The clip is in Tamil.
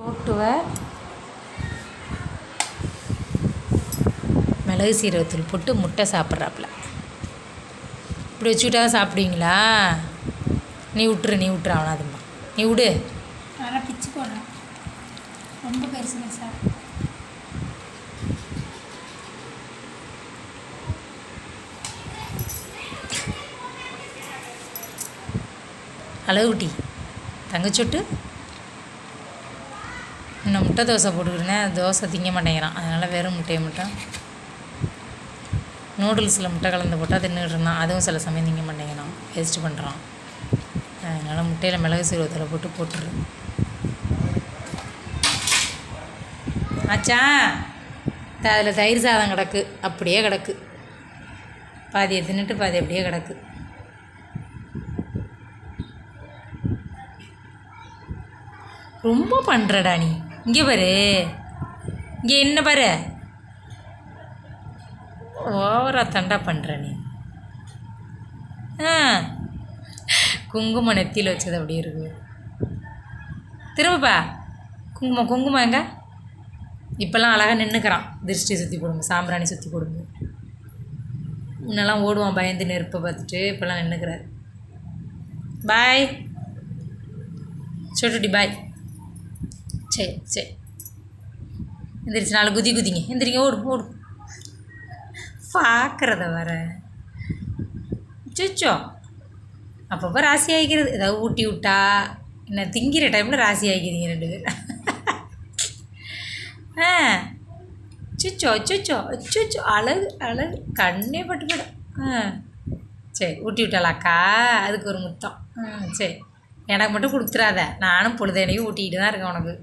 ரோட்டுவை மிளகு சீரகத்தூள் போட்டு முட்டை சாப்பிட்றாப்புல. இப்படி வச்சுக்கிட்டா சாப்பிடுவீங்களா? நீ விட்டுரு நீ விட்டுரு அவனாதும்மா. நீ விடு. அதெல்லாம் பிச்சு போடுறேன் ரொம்ப பெருசுங்க சார் அளவு குட்டி தங்கச்சொட்டு. இன்னும் முட்டை தோசை போட்டுக்கிட்டேன் தோசை திங்க மாட்டேங்கிறான். அதனால் வெறும் முட்டையை மட்டும் நூடுல்ஸில் முட்டை கலந்து போட்டால் தின்னுட்டு இருந்தான். அதுவும் சில சமயம் திங்க மாட்டேங்கிறான். வேஸ்ட் பண்ணுறான் அதனால் முட்டையில் மிளகு சீரகத்தில் போட்டு போட்டுரு. ஆச்சா அதில் தயிர் சாதம் கிடக்கு. அப்படியே கிடக்கு. பாதியை தின்னுட்டு பாதி அப்படியே கிடக்கு. ரொம்ப பண்ணுறடா நீ. இங்கே பாரு. இங்கே என்ன பாரு? ஓவராக தண்டா பண்ணுற நீ. ஆ. குங்குமம் நெத்தியில் வச்சது அப்படியே இருக்கு. திரும்பப்பா. குங்குமம் குங்குமம் எங்க? இப்போல்லாம் அழகாக நின்றுக்கிறான் திருஷ்டி சுற்றி போடுங்க சாம்பிராணி சுற்றி போடுங்க. முன்னெல்லாம் ஓடுவான் பயந்து நெருப்பை பார்த்துட்டு இப்போல்லாம் நின்றுக்கிறார் பாய் சொட்டுட்டி பாய் சரி சரி எந்திரிச்சு நாலு குதி குதிங்க. எந்திரிங்க ஓடு ஓடு. பார்க்குறத வர. சுச்சோ அப்பப்போ ராசி ஆகிக்கிறது ஏதாவது ஊட்டி விட்டா என்ன திங்கிற டைமில் ராசி ஆகிக்கிறீங்க ரெண்டு பேரும் ஆ. சுச்சோ சுச்சோ சுச்சோ அழகு அழகு. கண்ணே பட்டு போயிடும். ஆ. சரி ஊட்டி விட்டாளாக்கா அதுக்கு ஒரு முத்தம். ம் சரி எனக்கு மட்டும் கொடுத்துறாத. நானும் பொழுதேனையும் ஊட்டிக்கிட்டு தான் இருக்கேன் உனக்கு.